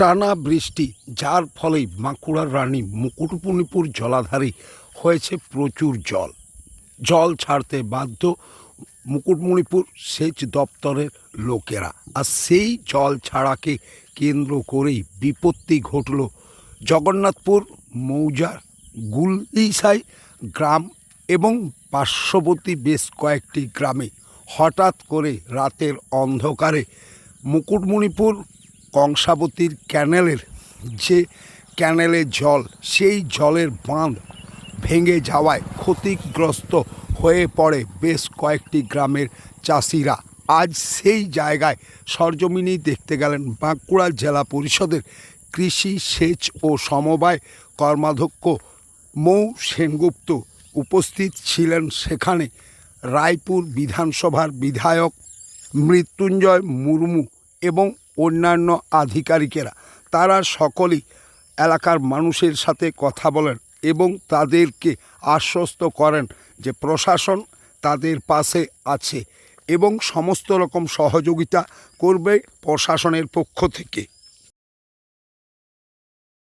টানা বৃষ্টি, যার ফলে বাঁকুড়ার রানী মুকুটমণিপুর জলাধারে হয়েছে প্রচুর জল। জল ছাড়তে বাধ্য মুকুটমণিপুর সেচ দপ্তরের লোকেরা। আর সেই জল ছাড়াকে কেন্দ্র করেই বিপত্তি ঘটল জগন্নাথপুর, মৌজার গুলিসাই গ্রাম এবং পার্শ্ববর্তী বেশ কয়েকটি গ্রামে। হঠাৎ করে রাতের অন্ধকারে মুকুটমণিপুর কংসাবতীর ক্যানেলের যে ক্যানেলের জল, সেই জলের বাঁধ ভেঙে যাওয়ায় ক্ষতিগ্রস্ত হয়ে পড়ে বেশ কয়েকটি গ্রামের চাষিরা। আজ সেই জায়গায় সরজমিনেই দেখতে গেলেন বাঁকুড়া জেলা পরিষদের কৃষি সেচ ও সমবায় কর্মাধ্যক্ষ মৌ সেনগুপ্ত উপস্থিত ছিলেন সেখানে। রায়পুর বিধানসভার বিধায়ক মৃত্যুঞ্জয় মুর্মু এবং অন্যান্য আধিকারিকেরা, তারা সকলেই এলাকার মানুষের সাথে কথা বলেন এবং তাদেরকে আশ্বস্ত করেন যে প্রশাসন তাদের পাশে আছে এবং সমস্ত রকম সহযোগিতা করবে প্রশাসনের পক্ষ থেকে।